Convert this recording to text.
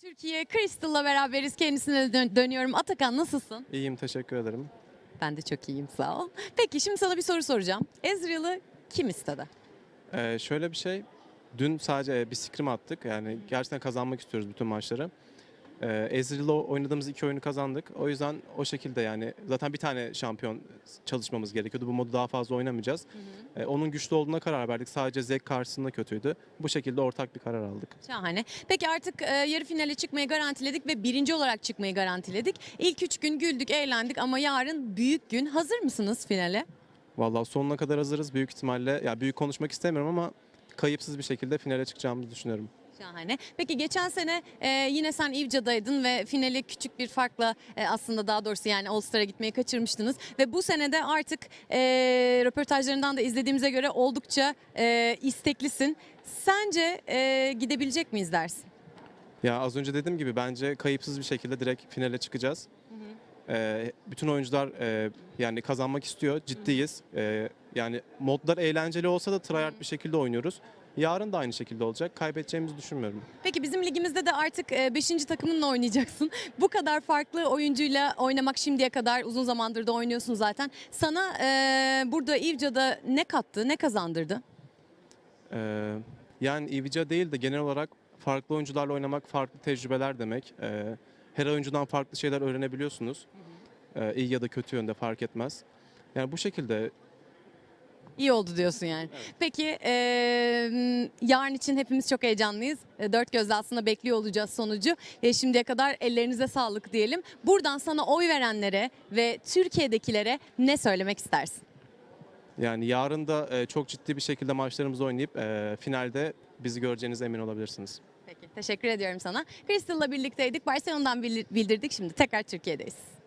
Türkiye Crystal'la beraberiz. Kendisine dön- dönüyorum. Atakan nasılsın? İyiyim teşekkür ederim. Ben de çok iyiyim sağ ol. Peki şimdi sana bir soru soracağım. Ezreal'ı kim istedi? Ee, şöyle bir şey. Dün sadece bir scrim attık. Yani gerçekten kazanmak istiyoruz bütün maçları. Ee, Ezreal'la oynadığımız iki oyunu kazandık. O yüzden o şekilde yani zaten bir tane şampiyon çalışmamız gerekiyordu. Bu modu daha fazla oynamayacağız. Ee, onun güçlü olduğuna karar verdik. Sadece Zek karşısında kötüydü. Bu şekilde ortak bir karar aldık. Şahane. Peki artık e, yarı finale çıkmayı garantiledik ve birinci olarak çıkmayı garantiledik. İlk üç gün güldük, eğlendik ama yarın büyük gün. Hazır mısınız finale? Vallahi sonuna kadar hazırız. Büyük ihtimalle ya büyük konuşmak istemiyorum ama kayıpsız bir şekilde finale çıkacağımızı düşünüyorum. Şahane. Peki geçen sene e, yine sen İvca'daydın ve finali küçük bir farkla e, aslında daha doğrusu yani All Star'a gitmeyi kaçırmıştınız. Ve bu sene de artık e, röportajlarından da izlediğimize göre oldukça e, isteklisin. Sence e, gidebilecek miyiz dersin? Ya az önce dediğim gibi bence kayıpsız bir şekilde direkt finale çıkacağız. Ee, bütün oyuncular e, yani kazanmak istiyor. Ciddiyiz. Ee, yani modlar eğlenceli olsa da tryhard bir şekilde oynuyoruz. Yarın da aynı şekilde olacak. Kaybedeceğimizi düşünmüyorum. Peki bizim ligimizde de artık 5. takımınla oynayacaksın. Bu kadar farklı oyuncuyla oynamak şimdiye kadar uzun zamandır da oynuyorsun zaten. Sana e, burada İvca'da ne kattı, ne kazandırdı? Ee, yani Ivica değil de genel olarak farklı oyuncularla oynamak farklı tecrübeler demek. Ee, her oyuncudan farklı şeyler öğrenebiliyorsunuz. Ee, iyi ya da kötü yönde fark etmez. Yani bu şekilde İyi oldu diyorsun yani. Peki e, yarın için hepimiz çok heyecanlıyız. E, dört gözle aslında bekliyor olacağız sonucu. E, şimdiye kadar ellerinize sağlık diyelim. Buradan sana oy verenlere ve Türkiye'dekilere ne söylemek istersin? Yani yarın da e, çok ciddi bir şekilde maçlarımızı oynayıp e, finalde bizi göreceğinize emin olabilirsiniz. Peki teşekkür ediyorum sana. Crystal'la birlikteydik. Barcelona'dan bildirdik. Şimdi tekrar Türkiye'deyiz.